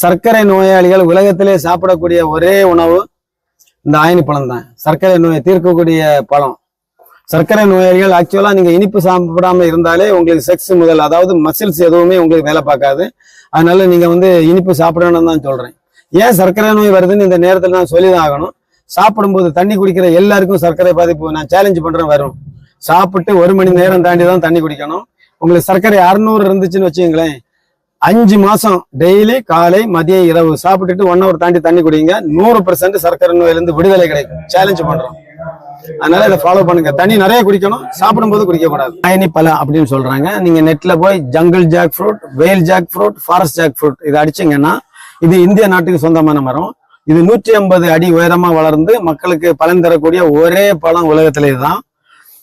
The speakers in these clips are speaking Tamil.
சர்க்கரை நோயாளிகள் உலகத்திலே சாப்பிடக்கூடிய ஒரே உணவு இந்த ஆயினி பழம் தான் சர்க்கரை நோயை தீர்க்கக்கூடிய பழம். சர்க்கரை நோயாளிகள் ஆக்சுவலா நீங்க இனிப்பு சாப்பிடாம இருந்தாலே உங்களுக்கு செக்ஸ் முதல் அதாவது மசில்ஸ் எதுவுமே உங்களுக்கு வேலை பார்க்காது. அதனால நீங்க வந்து இனிப்பு சாப்பிடணும்னு தான் சொல்றேன். ஏன் சர்க்கரை நோய் வருதுன்னு இந்த நேரத்தில் நான் சொல்லிதான் ஆகணும். சாப்பிடும்போது தண்ணி குடிக்கிற எல்லாருக்கும் சர்க்கரை பாதிப்பு. நான் சேலஞ்ச் பண்ணுறேன் வரும் சாப்பிட்டு ஒரு மணி நேரம் தாண்டி தான் தண்ணி குடிக்கணும். உங்களுக்கு சர்க்கரை அறுநூறு இருந்துச்சுன்னு வச்சுங்களேன் அஞ்சு மாசம் டெய்லி காலை மதியம் இரவு. சாப்பிட்டுட்டு ஒன் ஹவர் தாண்டி தண்ணி குடிங்க. நூறு பர்சன்ட் சர்க்கரை நோயிலிருந்து விடுதலை கிடைக்கும். சேலஞ்ச் பண்றோம். அதனால இதை ஃபாலோ பண்ணுங்க. தண்ணி நிறைய குடிக்கணும். சாப்பிடும்போது குடிக்க கூடாது அயனி பழம் அப்படின்னு சொல்றாங்க. நீங்க நெட்ல போய் jungle jackfruit wild jackfruit forest jackfruit இதை அடிச்சீங்கன்னா இது இந்திய நாட்டுக்கு சொந்தமான மரம். இது நூற்றி ஐம்பது அடி உயரமா வளர்ந்து மக்களுக்கு பலன் தரக்கூடிய ஒரே பழம் உலகத்திலே தான்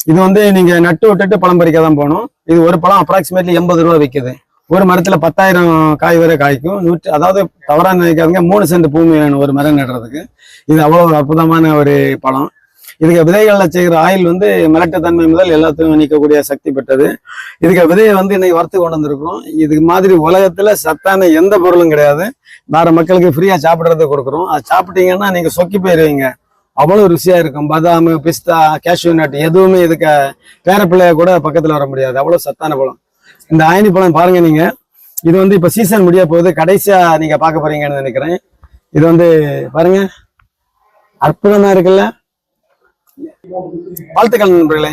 இது வந்து நீங்க நட்டு விட்டுட்டு பழம் பறிக்க தான் போகணும். இது ஒரு பழம் அப்ராக்சிமேட்லி எண்பது ரூபா விற்குது ஒரு மரத்துல பத்தாயிரம் காய் வரை காய்க்கும். நூற்றி அதாவது தவறா நினைக்காதுங்க மூணு சென்ட் பூமி வேணும் ஒரு மரம் நடுறதுக்கு. இது அவ்வளவு அற்புதமான ஒரு பழம். இதுக்கு விதைகளில் செய்கிற ஆயில் வந்து மிளட்டுத்தன்மை முதல் எல்லாத்தையும் நீக்கக்கூடிய சக்தி பெற்றது. இதுக்கு விதையை வந்து இன்னைக்கு வறுத்து கொண்டு வந்திருக்கிறோம். இது மாதிரி உலகத்துல சத்தான எந்த பொருளும் கிடையாது. வேற மக்களுக்கு ஃப்ரீயா சாப்பிட்றது கொடுக்குறோம். அது சாப்பிட்டீங்கன்னா நீங்க சொக்கி போயிருவீங்க. அவ்வளவு ருசியா இருக்கும். பாதாம் பிஸ்தா கேஷ்யூ நட் எதுவுமே இதுக்கு பேரப்பிள்ளைய கூட பக்கத்துல வர முடியாது. அவ்வளவு சத்தான பழம். இந்த ஆயனி பழம் பாருங்க நீங்க. இது வந்து இப்ப சீசன் முடிய போகுது. கடைசியா நீங்க பார்க்க போறீங்கன்னு நினைக்கிறேன். இது வந்து பாருங்க. அற்புதமா இருக்குல்ல? வாழ்த்துக்கள் நண்பர்களே.